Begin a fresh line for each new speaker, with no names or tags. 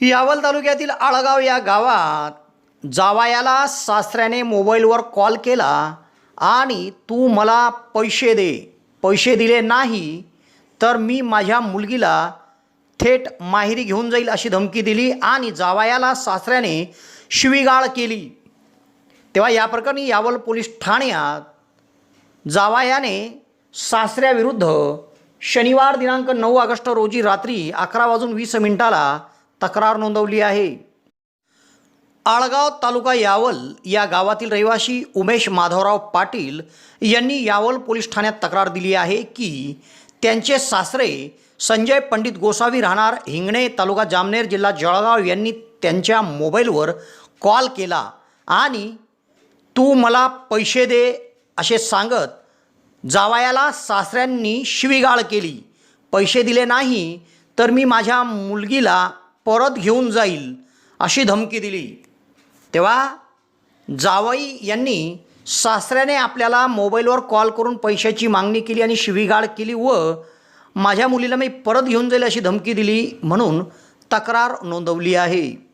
यावल तालुक्यातील आळगाव या गावात जावायाला सासऱ्याने मोबाईलवर कॉल केला आणि तू मला पैसे दे पैसे दिले नाही तर मी माझ्या मुलगीला थेट माहेरी घेऊन जाईल अशी धमकी दिली आणि जावायाला सासऱ्याने शिवीगाळ केली. तेव्हा या प्रकरणी यावल पोलीस ठाण्यात जावायाने सासऱ्याविरुद्ध शनिवार दिनांक नऊ ऑगस्ट रोजी रात्री अकरा वाजून वीस मिनिटाला तक्रार नोंदवली आहे. आळगाव तालुका यावल या गावातील रहिवासी उमेश माधवराव पाटील यांनी यावल पोलीस ठाण्यात तक्रार दिली आहे की त्यांचे सासरे संजय पंडित गोसावी राहणार हिंगणे तालुका जामनेर जिल्हा जळगाव यांनी त्यांच्या मोबाईलवर कॉल केला आणि तू मला पैसे दे असे सांगत जावायाला सासऱ्यांनी शिवीगाळ केली. पैसे दिले नाही तर मी माझ्या मुलगीला परत घेऊन जाईल अशी धमकी दिली. तेव्हा जावई यांनी सासऱ्याने आपल्याला मोबाईलवर कॉल करून पैशाची मागणी केली आणि शिवीगाळ केली व माझ्या मुलीला मी परत घेऊन जाईल अशी धमकी दिली म्हणून तक्रार नोंदवली आहे.